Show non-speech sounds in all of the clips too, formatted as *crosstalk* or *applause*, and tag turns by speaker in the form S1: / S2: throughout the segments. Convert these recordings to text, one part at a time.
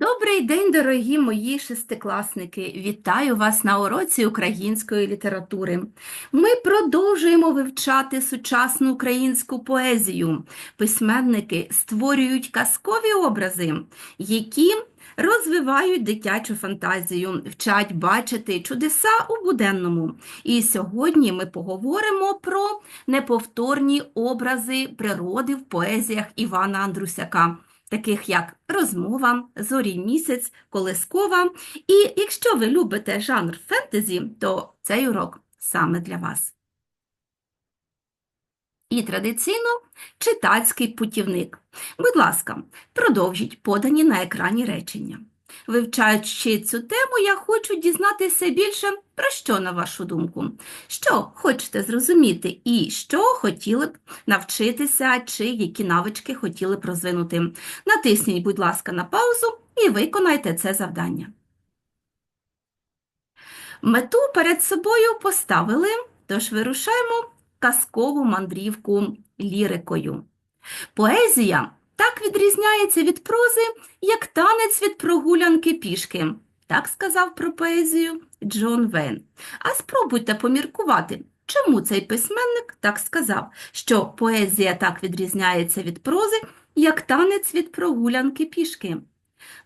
S1: Добрий день, дорогі мої шестикласники! Вітаю вас на уроці української літератури. Ми продовжуємо вивчати сучасну українську поезію. Письменники створюють казкові образи, які розвивають дитячу фантазію, вчать бачити чудеса у буденному. І сьогодні ми поговоримо про неповторні образи природи в поезіях Івана Андрусяка таких як розмова, зорій місяць, колискова. І якщо ви любите жанр фентезі, то цей урок саме для вас. І традиційно читацький путівник. Будь ласка, продовжіть подані на екрані речення. Вивчаючи цю тему, я хочу дізнатися більше про що, на вашу думку, що хочете зрозуміти і що хотіли б навчитися, чи які навички хотіли б розвинути. Натисніть, будь ласка, на паузу і виконайте це завдання. Мету перед собою поставили, тож вирушаємо казкову мандрівку лірикою. Поезія так відрізняється від прози, як танець від прогулянки пішки. Так сказав про поезію Джон Вен. А спробуйте поміркувати, чому цей письменник так сказав, що поезія так відрізняється від прози, як танець від прогулянки пішки.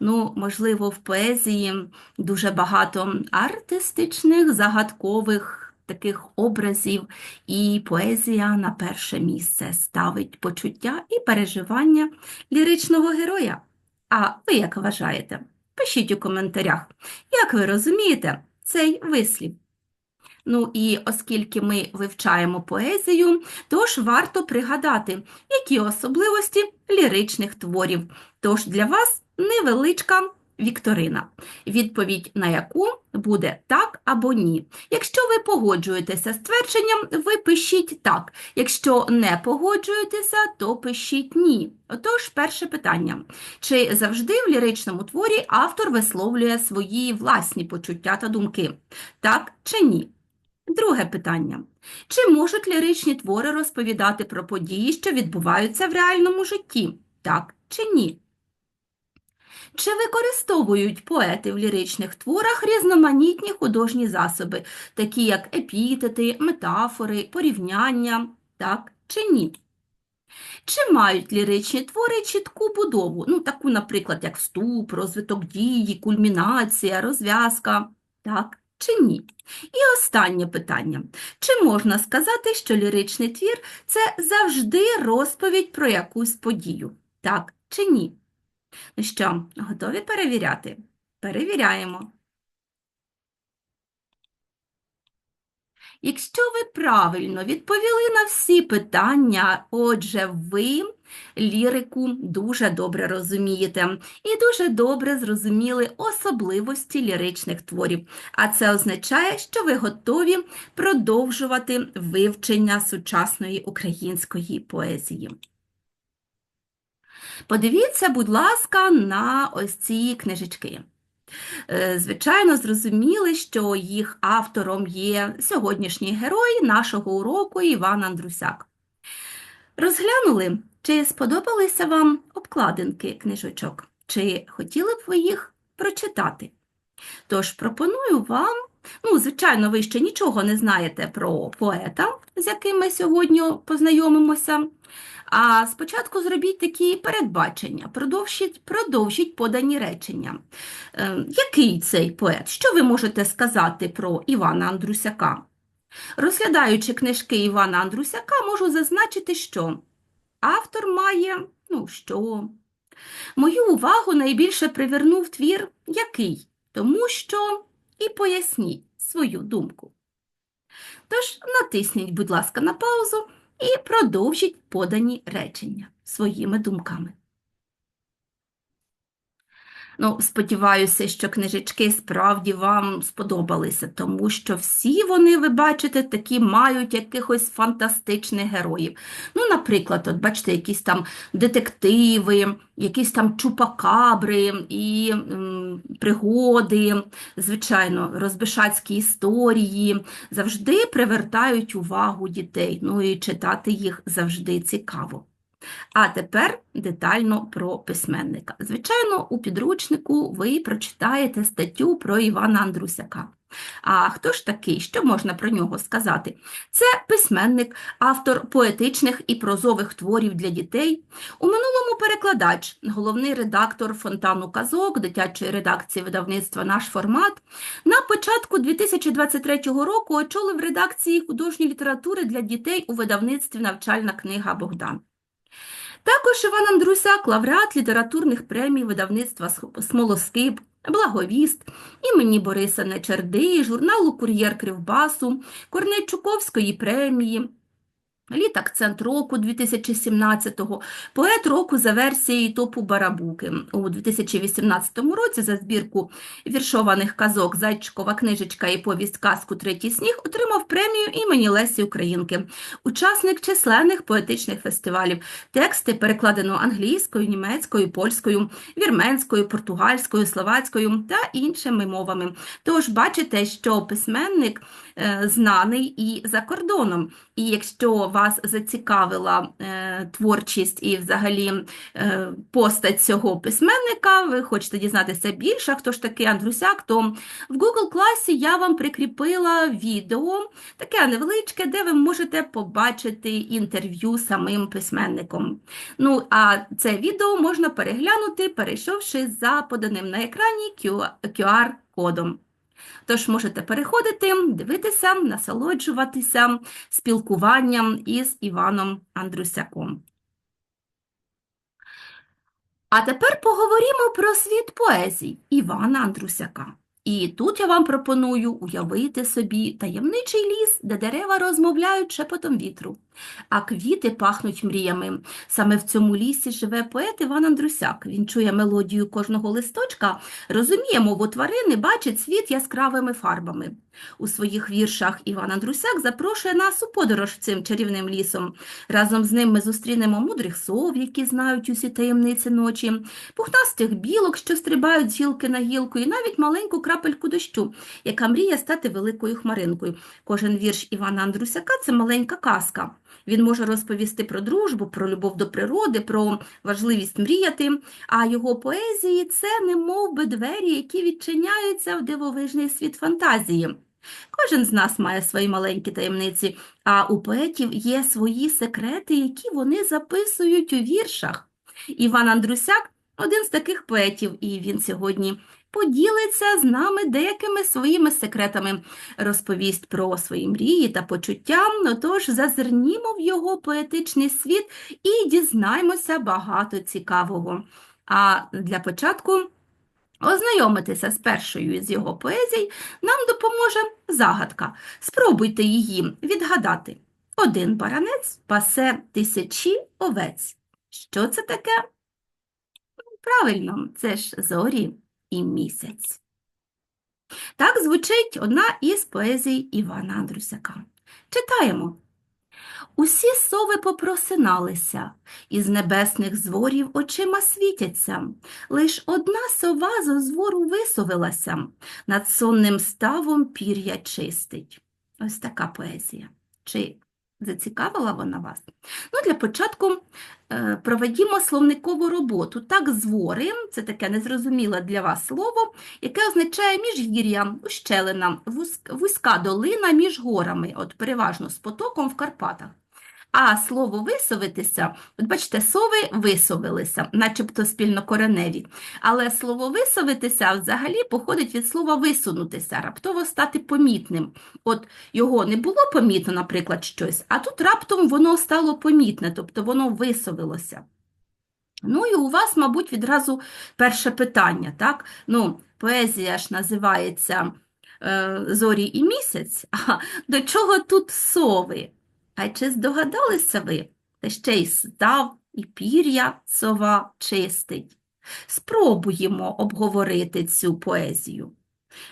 S1: Ну, можливо, в поезії дуже багато артистичних, загадкових таких образів, і поезія на перше місце ставить почуття і переживання ліричного героя. А ви як вважаєте? Пишіть у коментарях, як ви розумієте цей вислів. Ну і оскільки ми вивчаємо поезію, тож варто пригадати, які особливості ліричних творів. Тож для вас невеличка вікторина, відповідь на яку буде так або ні. Якщо ви погоджуєтеся з твердженням, ви пишіть так. Якщо не погоджуєтеся, то пишіть ні. Отож, перше питання. Чи завжди в ліричному творі автор висловлює свої власні почуття та думки? Так чи ні? Друге питання. Чи можуть ліричні твори розповідати про події, що відбуваються в реальному житті? Так чи ні? Чи використовують поети в ліричних творах різноманітні художні засоби, такі як епітети, метафори, порівняння, так чи ні? Чи мають ліричні твори чітку будову, ну, таку, наприклад, як вступ, розвиток дії, кульмінація, розв'язка, так чи ні? І останнє питання. Чи можна сказати, що ліричний твір – це завжди розповідь про якусь подію, так чи ні? Ну що, готові перевіряти? Перевіряємо. Якщо ви правильно відповіли на всі питання, отже, ви лірику дуже добре розумієте і дуже добре зрозуміли особливості ліричних творів. А це означає, що ви готові продовжувати вивчення сучасної української поезії. Подивіться, будь ласка, на ось ці книжечки. Е, звичайно, зрозуміли, що їх автором є сьогоднішній герой нашого уроку Іван Андрусяк. Розглянули, чи сподобалися вам обкладинки книжочок, чи хотіли б ви їх прочитати? Тож пропоную вам, ну, звичайно, ви ще нічого не знаєте про поета, з яким ми сьогодні познайомимося. А спочатку зробіть такі передбачення, продовжіть, продовжіть подані речення. Е, який цей поет? Що ви можете сказати про Івана Андрусяка? Розглядаючи книжки Івана Андрусяка, можу зазначити, що автор має, ну що? Мою увагу найбільше привернув твір який? Тому що і поясніть свою думку. Тож натисніть, будь ласка, на паузу і продовжіть подані речення своїми думками. Ну, сподіваюся, що книжечки справді вам сподобалися, тому що всі вони, ви бачите, такі мають якихось фантастичних героїв. Ну, наприклад, от бачите, якісь там детективи, якісь там чупакабри і м, пригоди, звичайно, розбишацькі історії завжди привертають увагу дітей, ну і читати їх завжди цікаво. А тепер детально про письменника. Звичайно, у підручнику ви прочитаєте статтю про Івана Андрусяка. А хто ж такий? Що можна про нього сказати? Це письменник, автор поетичних і прозових творів для дітей. У минулому перекладач, головний редактор фонтану казок, дитячої редакції видавництва Наш формат. На початку 2023 року очолив редакції художньої літератури для дітей у видавництві Навчальна книга Богдан. Також Іван Андрусяк, лауреат літературних премій видавництва «Сх- Смолоскип, Благовіст, імені Бориса Нечерди, журналу Кур'єр Кривбасу, Корнейчуковської премії, Літ акцент року 2017-го, поет року за версією топу Барабуки. У 2018 році за збірку віршованих казок Зайчикова книжечка і повість казку Третій сніг отримав премію імені Лесі Українки. Учасник численних поетичних фестивалів. Тексти перекладено англійською, німецькою, польською, вірменською, португальською, словацькою та іншими мовами. Тож бачите, що письменник е, знаний і за кордоном. І якщо вас зацікавила е, творчість і взагалі е, постать цього письменника, ви хочете дізнатися більше, хто ж такий Андрусяк, то в Google класі я вам прикріпила відео, таке невеличке, де ви можете побачити інтерв'ю самим письменником. Ну, а це відео можна переглянути, перейшовши за поданим на екрані QR-кодом. Тож можете переходити, дивитися, насолоджуватися спілкуванням із Іваном Андрусяком. А тепер поговоримо про світ поезій Івана Андрусяка. І тут я вам пропоную уявити собі таємничий ліс, де дерева розмовляють шепотом вітру, а квіти пахнуть мріями. Саме в цьому лісі живе поет Іван Андрусяк. Він чує мелодію кожного листочка, розуміє мову тварини, бачить світ яскравими фарбами. У своїх віршах Іван Андрусяк запрошує нас у подорож цим чарівним лісом. Разом з ним ми зустрінемо мудрих сов, які знають усі таємниці ночі, пухнастих білок, що стрибають з гілки на гілку, і навіть маленьку крапельку дощу, яка мріє стати великою хмаринкою. Кожен вірш Івана Андрусяка – це маленька казка. Він може розповісти про дружбу, про любов до природи, про важливість мріяти, а його поезії – це немов би двері, які відчиняються в дивовижний світ фантазії. Кожен з нас має свої маленькі таємниці, а у поетів є свої секрети, які вони записують у віршах. Іван Андрусяк – один з таких поетів, і він сьогодні поділиться з нами деякими своїми секретами, розповість про свої мрії та почуття. Отож, зазирнімо в його поетичний світ і дізнаймося багато цікавого. А для початку ознайомитися з першою з його поезій нам допоможе загадка. Спробуйте її відгадати. Один баранець пасе тисячі овець. Що це таке? Правильно, це ж зорі і місяць. Так звучить одна із поезій Івана Андрусяка. Читаємо. Усі сови попросиналися, із небесних зворів очима світяться. Лиш одна сова з озвору висовилася, над сонним ставом пір'я чистить. Ось така поезія. Чи зацікавила вона вас? Ну, для початку е, проведімо словникову роботу. Так, звори – це таке незрозуміле для вас слово, яке означає міжгір'я, ущелина, вузька долина між горами, от переважно з потоком в Карпатах. А слово висовитися, от бачите, сови висовилися, начебто спільнокореневі. Але слово висовитися взагалі походить від слова висунутися, раптово стати помітним. От його не було помітно, наприклад, щось, а тут раптом воно стало помітне, тобто воно висовилося. Ну і у вас, мабуть, відразу перше питання, так? Ну, поезія ж називається е, «Зорі і місяць», *laughs* а до чого тут сови? А чи здогадалися ви? Та ще й став, і пір'я сова чистить. Спробуємо обговорити цю поезію.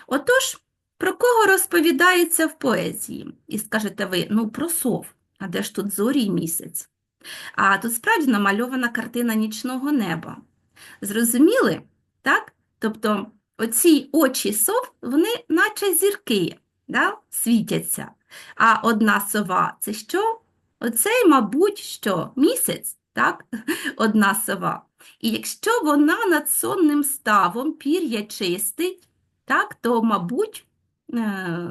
S1: Отож, про кого розповідається в поезії? І скажете ви, ну, про сов, а де ж тут зорі й місяць? А тут справді намальована картина нічного неба. Зрозуміли? Так? Тобто оці очі сов, вони наче зірки, да? світяться. А одна сова – це що? Оцей, мабуть, що? Місяць? так? *laughs* Одна сова. І якщо вона над сонним ставом пір'я чистить, так, то, мабуть, е,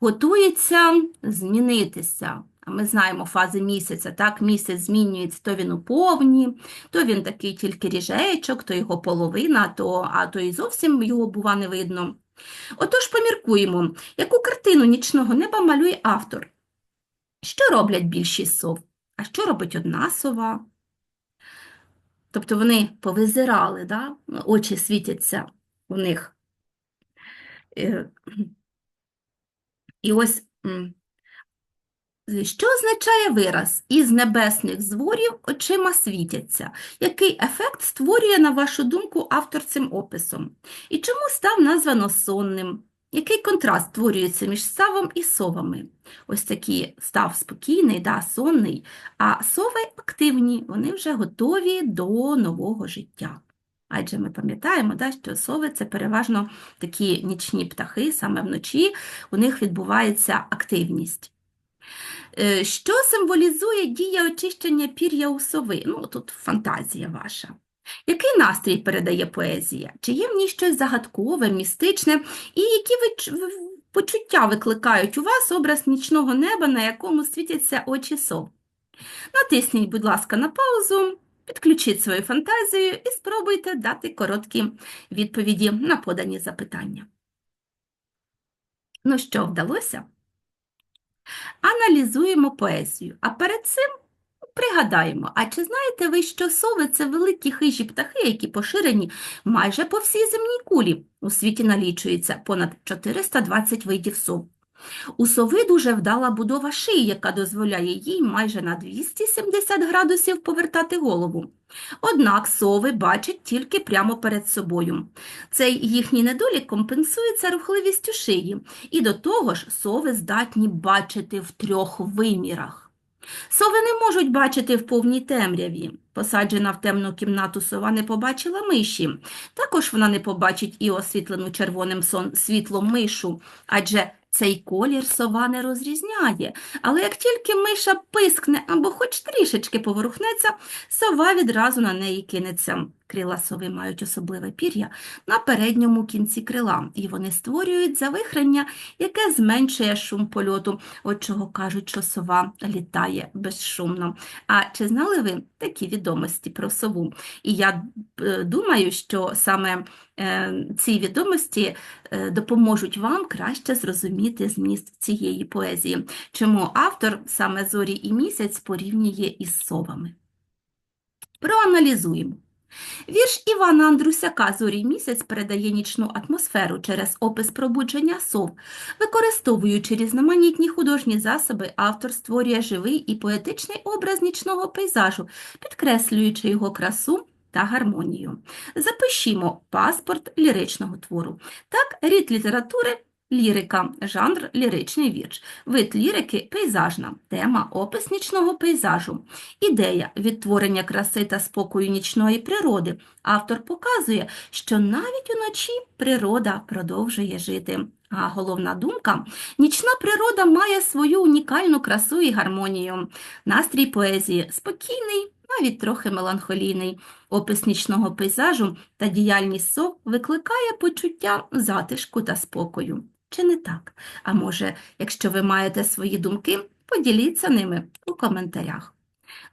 S1: готується змінитися. А ми знаємо фази місяця, так, місяць змінюється, то він у повні, то він такий тільки ріжечок, то його половина, то, а то і зовсім його, бува, не видно. Отож, поміркуємо, яку картину нічного неба малює автор? Що роблять більшість сов? А що робить одна сова? Тобто вони повизирали, да? очі світяться у них. Е, І ось що означає вираз «із небесних зворів очима світяться»? Який ефект створює, на вашу думку, автор цим описом? І чому став названо сонним? Який контраст створюється між ставом і совами? Ось такий став спокійний, да, сонний, а сови активні, вони вже готові до нового життя. Адже ми пам'ятаємо, да, що сови це переважно такі нічні птахи, саме вночі у них відбувається активність. Е, Що символізує дія очищення пір'я у сови? Ну, тут фантазія ваша. Який настрій передає поезія? Чи є в ній щось загадкове, містичне? І які ви почуття викликають у вас образ нічного неба, на якому світяться очі сов? Натисніть, будь ласка, на паузу, підключіть свою фантазію і спробуйте дати короткі відповіді на подані запитання. Ну що, вдалося? Аналізуємо поезію, а перед цим пригадаємо, а чи знаєте ви, що сови – це великі хижі птахи, які поширені майже по всій земній кулі? У світі налічується понад 420 видів сов. У сови дуже вдала будова шиї, яка дозволяє їй майже на 270 градусів повертати голову. Однак сови бачать тільки прямо перед собою. Цей їхній недолік компенсується рухливістю шиї, і до того ж сови здатні бачити в трьох вимірах. Сови не можуть бачити в повній темряві. Посаджена в темну кімнату сова не побачила миші. Також вона не побачить і освітлену червоним сон світлом мишу, адже цей колір сова не розрізняє, але як тільки миша пискне або хоч трішечки поворухнеться, сова відразу на неї кинеться. Крила сови мають особливе пір'я на передньому кінці крила, і вони створюють завихрення, яке зменшує шум польоту, от чого кажуть, що сова літає безшумно. А чи знали ви такі відомості про сову? І я е, думаю, що саме е, ці відомості е, допоможуть вам краще зрозуміти зміст цієї поезії, чому автор саме зорі і місяць порівнює із совами. Проаналізуємо. Вірш Івана Андрусяка «Зорі місяць» передає нічну атмосферу через опис пробудження сов. Використовуючи різноманітні художні засоби, автор створює живий і поетичний образ нічного пейзажу, підкреслюючи його красу та гармонію. Запишімо паспорт ліричного твору. Так, рід літератури Лірика, жанр ліричний вірш, вид лірики пейзажна, тема опис нічного пейзажу, ідея відтворення краси та спокою нічної природи. Автор показує, що навіть уночі природа продовжує жити. А головна думка нічна природа має свою унікальну красу і гармонію. Настрій поезії спокійний, навіть трохи меланхолійний. Опис нічного пейзажу та діяльність сов викликає почуття затишку та спокою. Чи не так? А може, якщо ви маєте свої думки, поділіться ними у коментарях.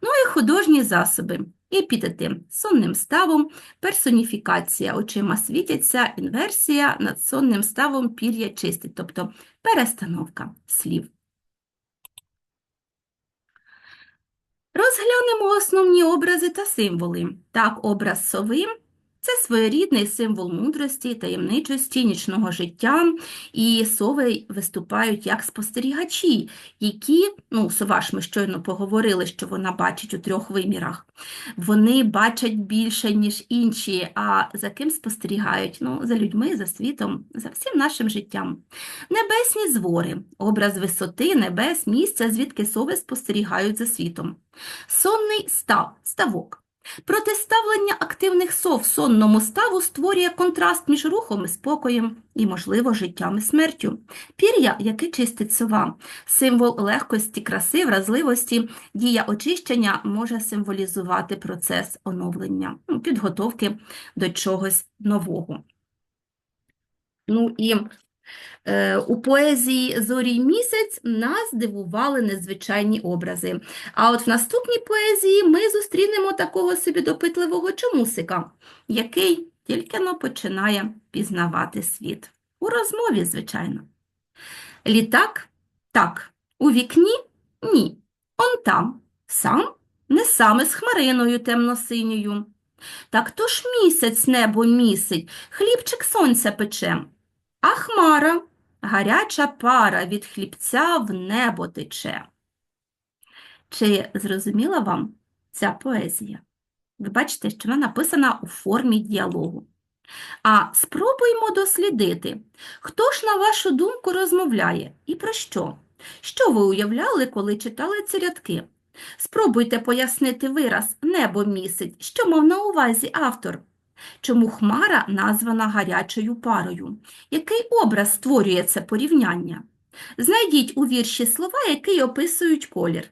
S1: Ну і художні засоби, епітети сонним ставом, персоніфікація очима світяться, інверсія над сонним ставом пір'я чистить, тобто перестановка слів. Розглянемо основні образи та символи. Так, образ сови це своєрідний символ мудрості, таємничості, нічного життя, і сови виступають як спостерігачі, які, ну, сова ж ми щойно поговорили, що вона бачить у трьох вимірах. Вони бачать більше, ніж інші, а за ким спостерігають? Ну, За людьми, за світом, за всім нашим життям. Небесні звори, образ висоти, небес, місця, звідки сови спостерігають за світом. Сонний став, ставок Протиставлення активних сов сонному ставу створює контраст між рухом і спокоєм і, можливо, життям і смертю. Пір'я, яке чистить сова, символ легкості, краси, вразливості, дія очищення може символізувати процес оновлення, ну, підготовки до чогось нового. Ну і У поезії Зорі й місяць нас дивували незвичайні образи. А от в наступній поезії ми зустрінемо такого собі допитливого чомусика, який тільки но починає пізнавати світ. У розмові, звичайно. Літак так, у вікні ні. Он там, сам, не саме з хмариною темно-синьою. Так то ж місяць небо місить, хлібчик сонця пече. А хмара, гаряча пара від хлібця в небо тече. Чи зрозуміла вам ця поезія? Ви бачите, що вона написана у формі діалогу. А спробуймо дослідити, хто ж, на вашу думку, розмовляє і про що? Що ви уявляли, коли читали ці рядки? Спробуйте пояснити вираз «небо місить», що мав на увазі автор. Чому хмара названа гарячою парою? Який образ створює це порівняння? Знайдіть у вірші слова, які описують колір.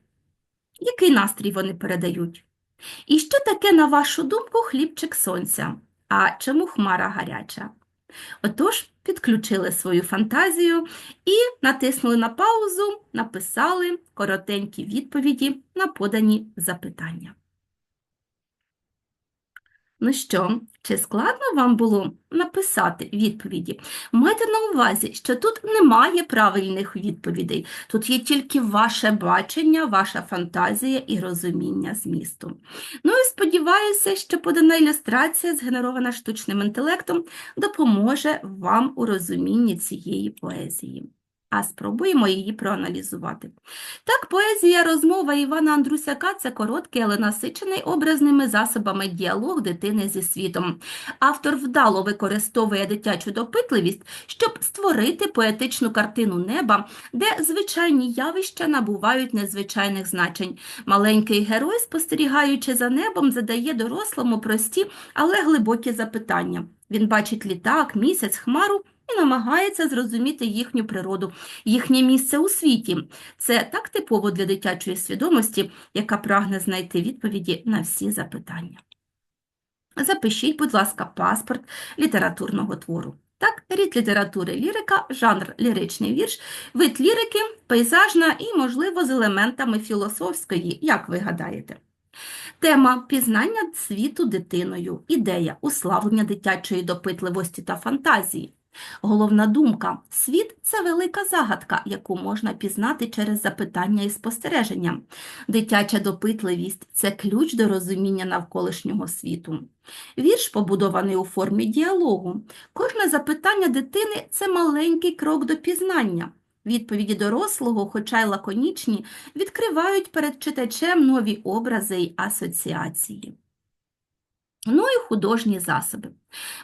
S1: Який настрій вони передають? І що таке, на вашу думку, хлібчик сонця? А чому хмара гаряча? Отож, підключили свою фантазію і натиснули на паузу, написали коротенькі відповіді на подані запитання. Ну що, чи складно вам було написати відповіді? Майте на увазі, що тут немає правильних відповідей, тут є тільки ваше бачення, ваша фантазія і розуміння змісту. Ну і сподіваюся, що подана ілюстрація, згенерована штучним інтелектом, допоможе вам у розумінні цієї поезії а спробуємо її проаналізувати. Так, поезія розмова Івана Андрусяка це короткий, але насичений образними засобами діалог дитини зі світом. Автор вдало використовує дитячу допитливість, щоб створити поетичну картину неба, де звичайні явища набувають незвичайних значень. Маленький герой, спостерігаючи за небом, задає дорослому прості, але глибокі запитання. Він бачить літак, місяць, хмару і намагається зрозуміти їхню природу, їхнє місце у світі. Це так типово для дитячої свідомості, яка прагне знайти відповіді на всі запитання. Запишіть, будь ласка, паспорт літературного твору. Так, рід літератури лірика, жанр ліричний вірш, вид лірики, пейзажна і, можливо, з елементами філософської, як ви гадаєте. Тема пізнання світу дитиною, ідея уславлення дитячої допитливості та фантазії. Головна думка світ це велика загадка, яку можна пізнати через запитання і спостереження. Дитяча допитливість це ключ до розуміння навколишнього світу. Вірш побудований у формі діалогу. Кожне запитання дитини це маленький крок до пізнання. Відповіді дорослого, хоча й лаконічні, відкривають перед читачем нові образи й асоціації. Ну і художні засоби.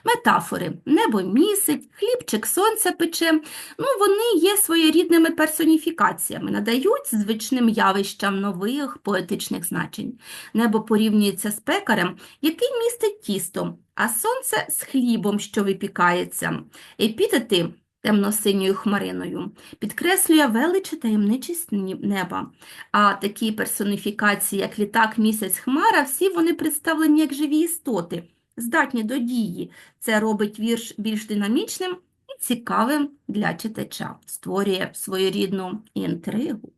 S1: Метафори небо місить, хлібчик сонце пече, ну вони є своєрідними персоніфікаціями, надають звичним явищам нових поетичних значень. Небо порівнюється з пекарем, який містить тісто, а сонце з хлібом, що випікається. Епітети темно-синьою хмариною, підкреслює велич і таємничість неба. А такі персоніфікації, як літак, місяць, хмара, всі вони представлені як живі істоти, здатні до дії. Це робить вірш більш динамічним і цікавим для читача, створює своєрідну інтригу.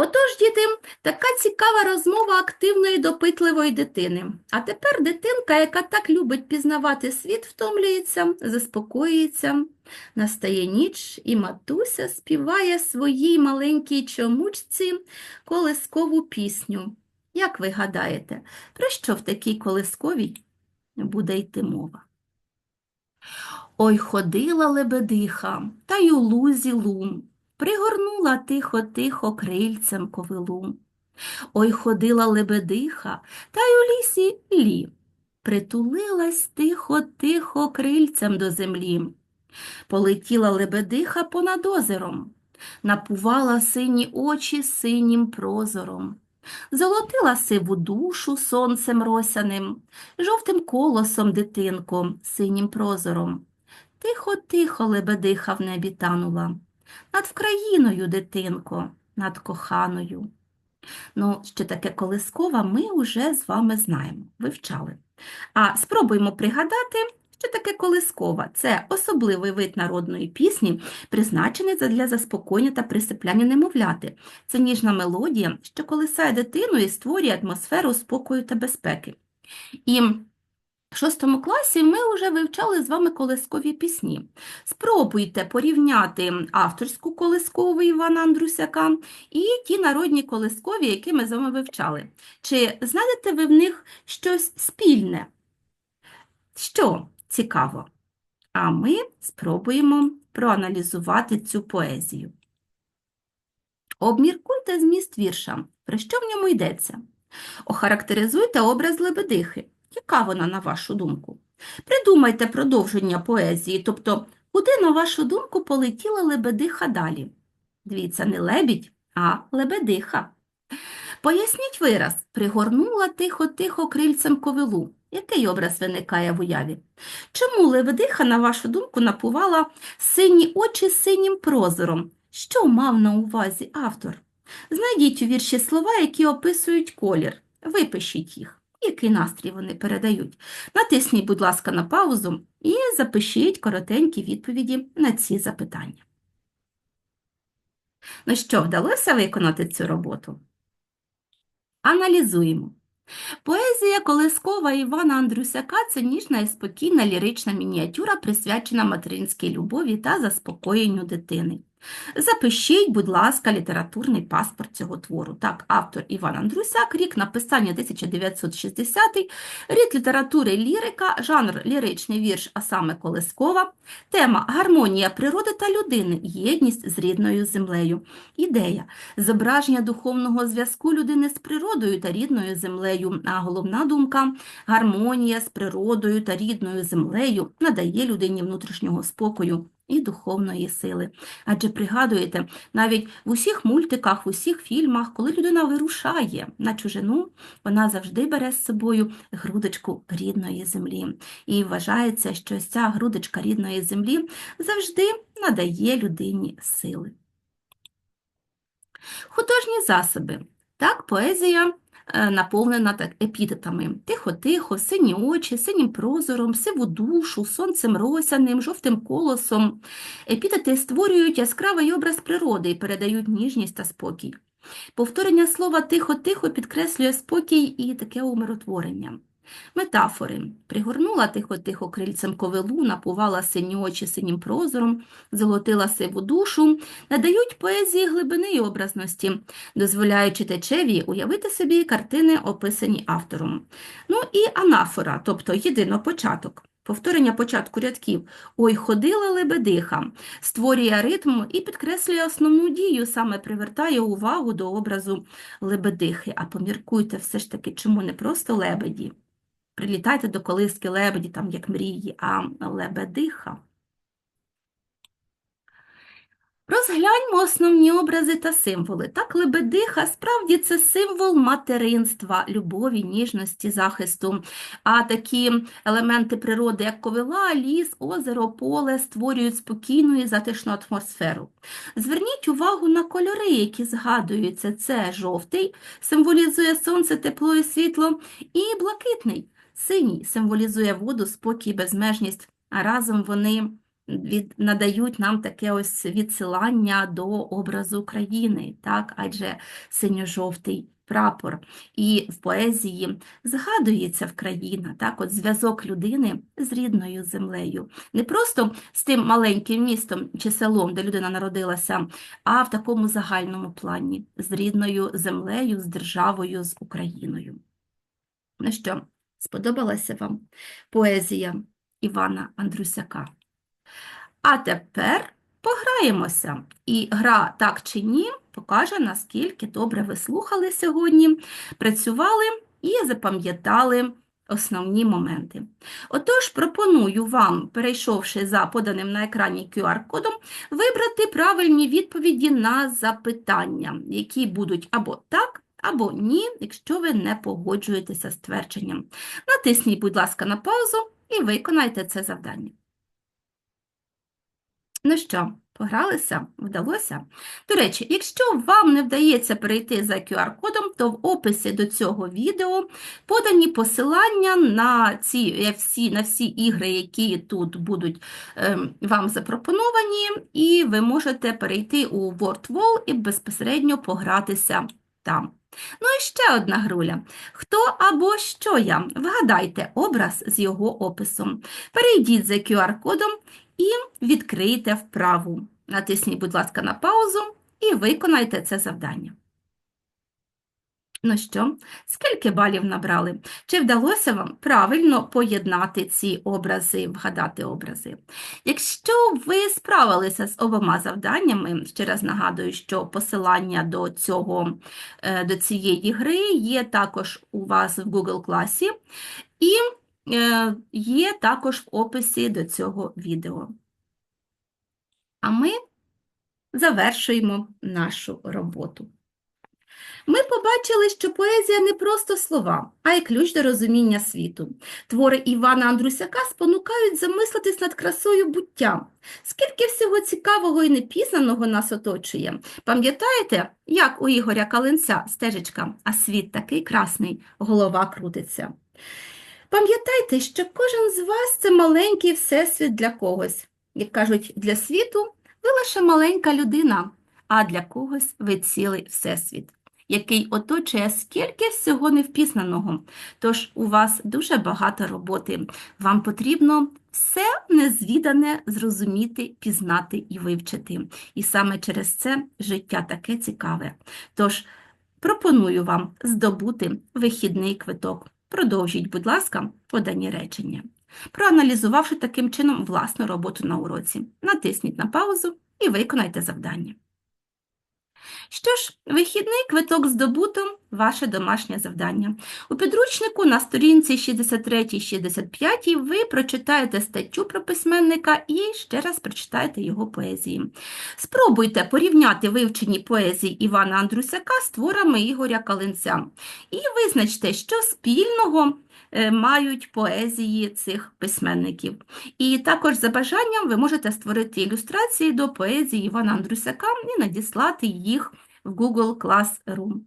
S1: Отож, діти, така цікава розмова активної допитливої дитини. А тепер дитинка, яка так любить пізнавати світ, втомлюється, заспокоюється. Настає ніч, і матуся співає своїй маленькій чомучці колискову пісню. Як ви гадаєте, про що в такій колисковій буде йти мова? Ой ходила лебедиха, та й у лузі лун пригорнула тихо-тихо крильцем ковилу. Ой ходила лебедиха, та й у лісі лі, притулилась тихо-тихо крильцем до землі. Полетіла лебедиха понад озером, напувала сині очі синім прозором. Золотила сиву душу сонцем росяним, жовтим колосом дитинку, синім прозором. Тихо-тихо лебедиха в небі танула, над Вкраїною, дитинко, над коханою. Ну, що таке колискова, ми вже з вами знаємо, вивчали. А спробуємо пригадати, що таке колискова. Це особливий вид народної пісні, призначений для заспокоєння та присипляння немовляти. Це ніжна мелодія, що колисає дитину і створює атмосферу спокою та безпеки. І в шостому класі ми вже вивчали з вами колискові пісні. Спробуйте порівняти авторську колискову Івана Андрусяка і ті народні колискові, які ми з вами вивчали. Чи знайдете ви в них щось спільне? Що цікаво? А ми спробуємо проаналізувати цю поезію. Обміркуйте зміст вірша. Про що в ньому йдеться? Охарактеризуйте образ лебедихи. Яка вона, на вашу думку? Придумайте продовження поезії, тобто, куди, на вашу думку, полетіла лебедиха далі? Дивіться, не лебідь, а лебедиха. Поясніть вираз, пригорнула тихо-тихо крильцем ковилу. Який образ виникає в уяві? Чому лебедиха, на вашу думку, напувала сині очі синім прозором? Що мав на увазі автор? Знайдіть у вірші слова, які описують колір. Випишіть їх. Який настрій вони передають? Натисніть, будь ласка, на паузу і запишіть коротенькі відповіді на ці запитання. Ну що, вдалося виконати цю роботу? Аналізуємо. Поезія Колескова Івана Андрусяка – це ніжна і спокійна лірична мініатюра, присвячена материнській любові та заспокоєнню дитини. Запишіть, будь ласка, літературний паспорт цього твору. Так, автор Іван Андрусяк, рік написання 1960, рід літератури лірика, жанр ліричний вірш, а саме Колескова, тема гармонія природи та людини, єдність з рідною землею. Ідея зображення духовного зв'язку людини з природою та рідною землею, а головна думка гармонія з природою та рідною землею надає людині внутрішнього спокою і духовної сили. Адже пригадуєте, навіть в усіх мультиках, в усіх фільмах, коли людина вирушає на чужину, вона завжди бере з собою грудочку рідної землі. І вважається, що ця грудочка рідної землі завжди надає людині сили. Художні засоби. Так, поезія наповнена так епітетами. Тихо-тихо, сині очі, синім прозором, сиву душу, сонцем росяним, жовтим колосом. Епітети створюють яскравий образ природи і передають ніжність та спокій. Повторення слова тихо-тихо підкреслює спокій і таке умиротворення. Метафори. Пригорнула тихо-тихо крильцем ковилу, напувала сині очі синім прозором, золотила сиву душу, надають поезії глибини й образності, дозволяючи течеві уявити собі картини, описані автором. Ну і анафора, тобто єдинопочаток. Повторення початку рядків «Ой, ходила лебедиха» створює ритм і підкреслює основну дію, саме привертає увагу до образу лебедихи. А поміркуйте все ж таки, чому не просто лебеді? Прилітайте до колиски лебеді, там як мрії, а лебедиха. Розгляньмо основні образи та символи. Так, лебедиха справді це символ материнства, любові, ніжності, захисту. А такі елементи природи, як ковила, ліс, озеро, поле, створюють спокійну і затишну атмосферу. Зверніть увагу на кольори, які згадуються. Це жовтий, символізує сонце, тепло і світло, і блакитний. Синій символізує воду, спокій, безмежність, а разом вони від, надають нам таке ось відсилання до образу України, так? адже синьо-жовтий прапор. І в поезії згадується Вкраїна, так? от зв'язок людини з рідною землею. Не просто з тим маленьким містом чи селом, де людина народилася, а в такому загальному плані, з рідною землею, з державою, з Україною. Ну що, Сподобалася вам поезія Івана Андрусяка? А тепер пограємося. І гра так чи ні покаже, наскільки добре ви слухали сьогодні, працювали і запам'ятали основні моменти. Отож, пропоную вам, перейшовши за поданим на екрані QR-кодом, вибрати правильні відповіді на запитання, які будуть або так, або ні, якщо ви не погоджуєтеся з твердженням. Натисніть, будь ласка, на паузу і виконайте це завдання. Ну що, погралися? Вдалося? До речі, якщо вам не вдається перейти за QR-кодом, то в описі до цього відео подані посилання на ці е, всі, на всі ігри, які тут будуть ем, вам запропоновані, і ви можете перейти у WordWall і безпосередньо погратися там. Ну і ще одна груля. Хто або що я? Вгадайте образ з його описом. Перейдіть за QR-кодом і відкрийте вправу. Натисніть, будь ласка, на паузу і виконайте це завдання. Ну що, скільки балів набрали? Чи вдалося вам правильно поєднати ці образи, вгадати образи? Якщо ви справилися з обома завданнями, ще раз нагадую, що посилання до, цього, е, до цієї гри є також у вас в Google класі і е, є також в описі до цього відео. А ми завершуємо нашу роботу. Ми побачили, що поезія не просто слова, а й ключ до розуміння світу. Твори Івана Андрусяка спонукають замислитись над красою буття. Скільки всього цікавого і непізнаного нас оточує. Пам'ятаєте, як у Ігоря Калинця стежечка, а світ такий красний, голова крутиться. Пам'ятайте, що кожен з вас це маленький всесвіт для когось. Як кажуть, для світу ви лише маленька людина, а для когось ви цілий всесвіт, який оточує скільки всього невпізнаного. Тож у вас дуже багато роботи. Вам потрібно все незвідане зрозуміти, пізнати і вивчити. І саме через це життя таке цікаве. Тож пропоную вам здобути вихідний квиток. Продовжіть, будь ласка, подані речення. Проаналізувавши таким чином власну роботу на уроці, натисніть на паузу і виконайте завдання. Що ж, вихідний квиток здобуто – ваше домашнє завдання. У підручнику на сторінці 63-65 ви прочитаєте статтю про письменника і ще раз прочитаєте його поезії. Спробуйте порівняти вивчені поезії Івана Андрусяка з творами Ігоря Калинця і визначте, що спільного мають поезії цих письменників. І також за бажанням ви можете створити ілюстрації до поезії Івана Андрусяка і надіслати їх в Google Classroom.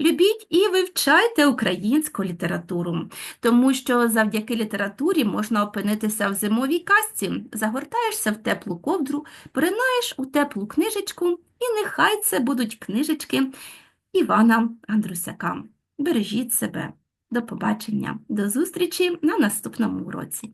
S1: Любіть і вивчайте українську літературу, тому що завдяки літературі можна опинитися в зимовій казці, загортаєшся в теплу ковдру, поринаєш у теплу книжечку, і нехай це будуть книжечки Івана Андрусяка. Бережіть себе. До побачення, до зустрічі на наступному уроці.